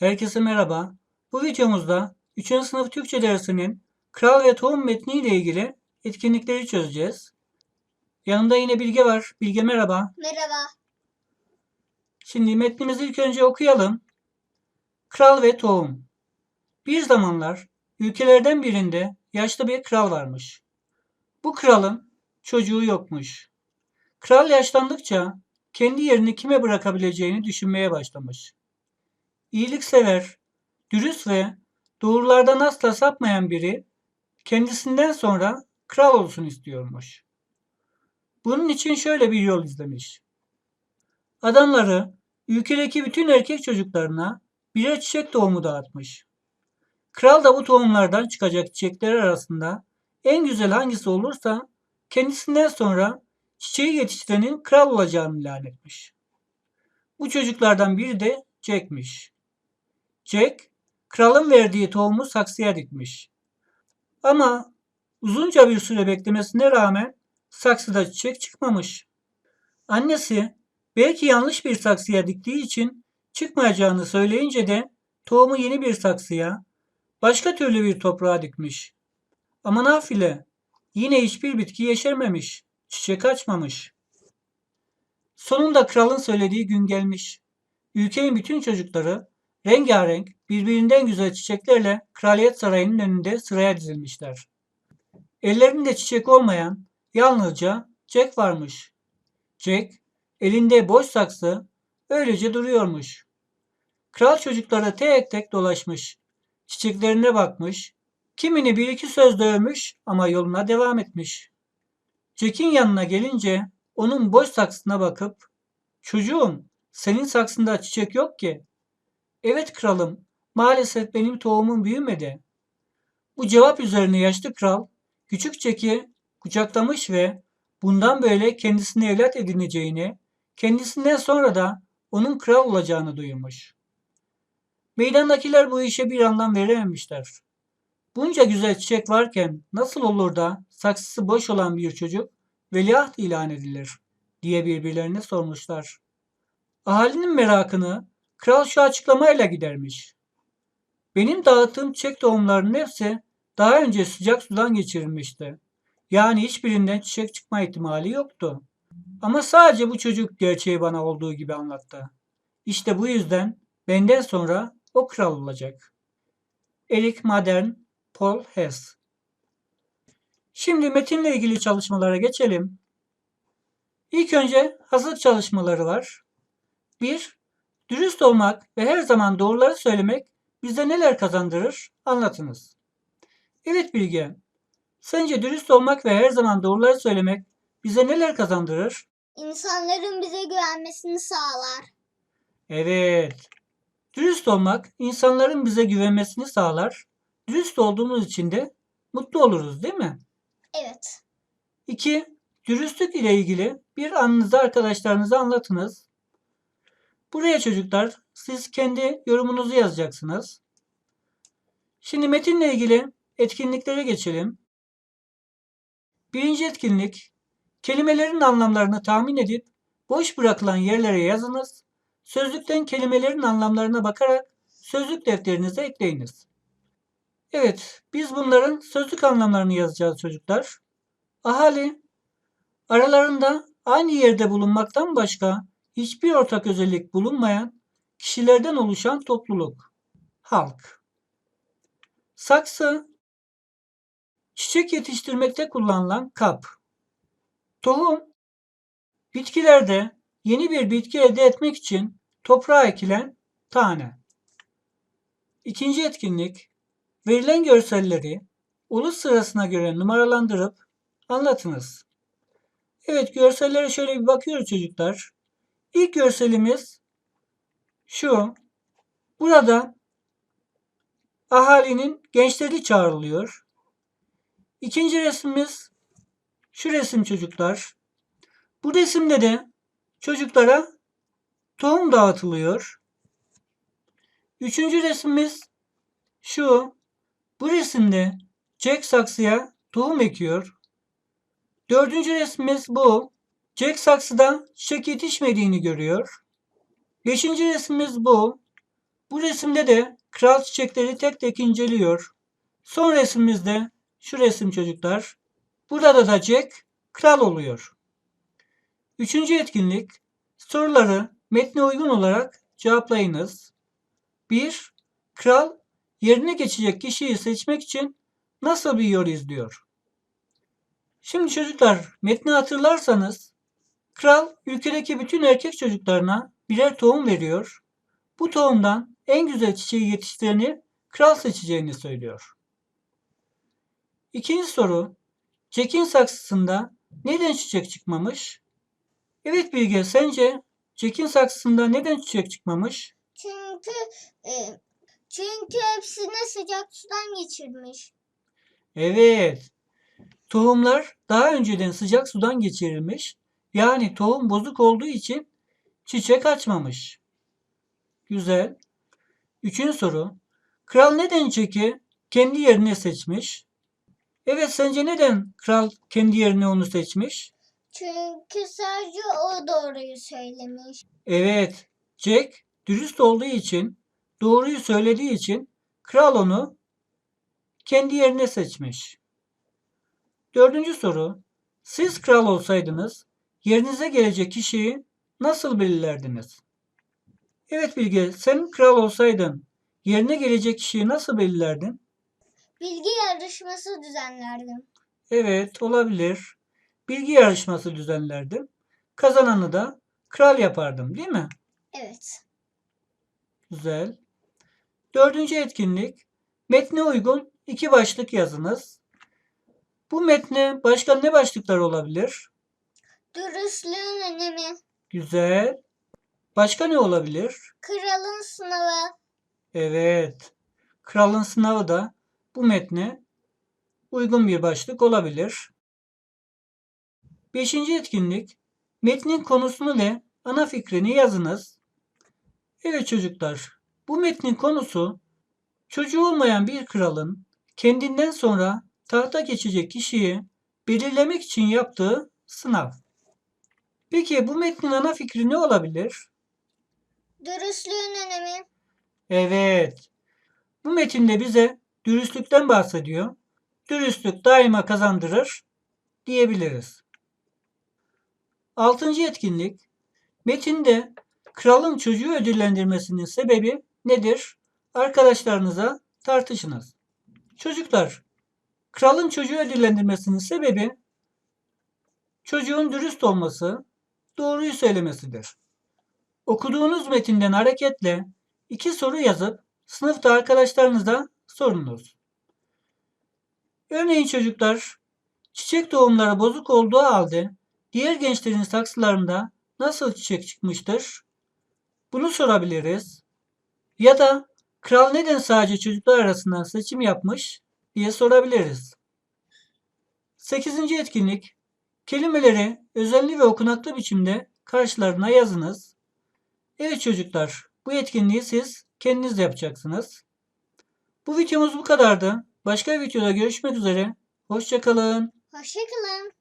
Herkese merhaba. Bu videomuzda 3. sınıf Türkçe dersinin Kral ve Tohum metni ile ilgili etkinlikleri çözeceğiz. Yanımda yine Bilge var. Bilge merhaba. Merhaba. Şimdi metnimizi ilk önce okuyalım. Kral ve Tohum. Bir zamanlar ülkelerden birinde yaşlı bir kral varmış. Bu kralın çocuğu yokmuş. Kral yaşlandıkça kendi yerini kime bırakabileceğini düşünmeye başlamış. İyiliksever, dürüst ve doğrulardan asla sapmayan biri kendisinden sonra kral olsun istiyormuş. Bunun için şöyle bir yol izlemiş. Adamları ülkedeki bütün erkek çocuklarına birer çiçek tohumu dağıtmış. Kral da bu tohumlardan çıkacak çiçekler arasında en güzel hangisi olursa kendisinden sonra çiçeği yetiştirenin kral olacağını ilan etmiş. Bu çocuklardan biri de Jack'miş. Jack, kralın verdiği tohumu saksıya dikmiş. Ama uzunca bir süre beklemesine rağmen saksıda çiçek çıkmamış. Annesi belki yanlış bir saksıya diktiği için çıkmayacağını söyleyince de tohumu yeni bir saksıya, başka türlü bir toprağa dikmiş. Ama nafile yine hiçbir bitki yeşermemiş, çiçek açmamış. Sonunda kralın söylediği gün gelmiş. Ülkenin bütün çocukları rengarenk, birbirinden güzel çiçeklerle kraliyet sarayının önünde sıraya dizilmişler. Ellerinde çiçek olmayan yalnızca Jack varmış. Jack elinde boş saksı öylece duruyormuş. Kral çocukları tek tek dolaşmış. Çiçeklerine bakmış. Kimini bir iki sözle övmüş ama yoluna devam etmiş. Jack'in yanına gelince onun boş saksına bakıp "Çocuğum, senin saksında çiçek yok ki." "Evet kralım, maalesef benim tohumum büyümedi." Bu cevap üzerine yaşlı kral küçük Jack'i kucaklamış ve bundan böyle kendisine evlat edineceğini, kendisinden sonra da onun kral olacağını duyurmuş. Meydandakiler bu işe bir anlam verememişler. Bunca güzel çiçek varken nasıl olur da saksısı boş olan bir çocuk veliaht ilan edilir diye birbirlerine sormuşlar. Ahalinin merakını kral şu açıklamayla gidermiş. Benim dağıttığım çiçek tohumlarının hepsi daha önce sıcak sudan geçirilmişti. Yani hiçbirinden çiçek çıkma ihtimali yoktu. Ama sadece bu çocuk gerçeği bana olduğu gibi anlattı. İşte bu yüzden benden sonra o kral olacak. Eric Modern, Paul Hess Şimdi metinle ilgili çalışmalara geçelim. İlk önce hazırlık çalışmaları var. 1. Dürüst olmak ve her zaman doğruları söylemek bize neler kazandırır? Anlatınız. Evet Bilge. Sence dürüst olmak ve her zaman doğruları söylemek bize neler kazandırır? İnsanların bize güvenmesini sağlar. Evet. Dürüst olmak insanların bize güvenmesini sağlar. Dürüst olduğumuz için de mutlu oluruz değil mi? Evet. 2. Dürüstlük ile ilgili bir anınızı arkadaşlarınıza anlatınız. Buraya çocuklar siz kendi yorumunuzu yazacaksınız. Şimdi metinle ilgili etkinliklere geçelim. Birinci etkinlik, kelimelerin anlamlarını tahmin edip boş bırakılan yerlere yazınız. Sözlükten kelimelerin anlamlarına bakarak sözlük defterinize ekleyiniz. Evet, biz bunların sözlük anlamlarını yazacağız çocuklar. Ahali, aralarında aynı yerde bulunmaktan başka hiçbir ortak özellik bulunmayan kişilerden oluşan topluluk. Halk. Saksı, çiçek yetiştirmekte kullanılan kap. Tohum, bitkilerde yeni bir bitki elde etmek için toprağa ekilen tane. İkinci etkinlik, verilen görselleri ulus sırasına göre numaralandırıp anlatınız. Evet görsellere şöyle bir bakıyoruz çocuklar. İlk görselimiz şu. Burada ahalinin gençleri çağrılıyor. İkinci resmimiz şu resim çocuklar. Bu resimde de çocuklara tohum dağıtılıyor. Üçüncü resmimiz şu. Bu resimde Jack saksıya tohum ekiyor. Dördüncü resmimiz bu. Jack saksıda çiçek yetişmediğini görüyor. Beşinci resmimiz bu. Bu resimde de kral çiçekleri tek tek inceliyor. Son resimimizde şu resim çocuklar. Burada da Jack kral oluyor. Üçüncü etkinlik soruları metne uygun olarak cevaplayınız. 1. Kral yerine geçecek kişiyi seçmek için nasıl bir yol izliyor? Şimdi çocuklar metni hatırlarsanız kral ülkedeki bütün erkek çocuklarına birer tohum veriyor. Bu tohumdan en güzel çiçeği yetiştireni kral seçeceğini söylüyor. İkinci soru. Jack'in saksısında neden çiçek çıkmamış? Evet Bilge, sence Jack'in saksısında neden çiçek çıkmamış? Çünkü e, çünkü hepsini sıcak sudan geçirmiş. Evet. Tohumlar daha önceden sıcak sudan geçirilmiş. Yani tohum bozuk olduğu için çiçek açmamış. Güzel. Üçüncü soru. Kral neden Jack'i kendi yerine seçmiş? Evet, sence neden kral kendi yerine onu seçmiş? Çünkü sadece o doğruyu söylemiş. Evet, Jack dürüst olduğu için, doğruyu söylediği için kral onu kendi yerine seçmiş. Dördüncü soru. Siz kral olsaydınız yerinize gelecek kişiyi nasıl belirlerdiniz? Evet Bilge, sen kral olsaydın yerine gelecek kişiyi nasıl belirlerdin? Bilgi yarışması düzenlerdim. Evet, olabilir. Bilgi yarışması düzenlerdim. Kazananı da kral yapardım, değil mi? Evet. Güzel. Dördüncü etkinlik. Metne uygun iki başlık yazınız. Bu metne başka ne başlıklar olabilir? Dürüstlüğün önemi. Güzel. Başka ne olabilir? Kralın sınavı. Evet. Kralın sınavı da bu metne uygun bir başlık olabilir. Beşinci etkinlik. Metnin konusunu ve ana fikrini yazınız. Evet çocuklar, bu metnin konusu çocuğu olmayan bir kralın kendinden sonra tahta geçecek kişiyi belirlemek için yaptığı sınav. Peki bu metnin ana fikri ne olabilir? Dürüstlüğün önemi. Evet. Bu metinde bize dürüstlükten bahsediyor. Dürüstlük daima kazandırır diyebiliriz. Altıncı etkinlik. Metinde kralın çocuğu ödüllendirmesinin sebebi nedir? Arkadaşlarınıza tartışınız. Çocuklar, kralın çocuğu ödüllendirmesinin sebebi çocuğun dürüst olması, doğruyu söylemesidir. Okuduğunuz metinden hareketle iki soru yazıp sınıfta arkadaşlarınıza sorunuz. Örneğin çocuklar, çiçek tohumları bozuk olduğu halde diğer gençlerin saksılarında nasıl çiçek çıkmıştır? Bunu sorabiliriz. Ya da kral neden sadece çocuklar arasından seçim yapmış diye sorabiliriz. 8. etkinlik Kelimeleri özenli ve okunaklı biçimde karşılarına yazınız. Evet çocuklar, bu etkinliği siz kendiniz yapacaksınız. Bu videomuz bu kadardı. Başka bir videoda görüşmek üzere. Hoşçakalın. Hoşçakalın.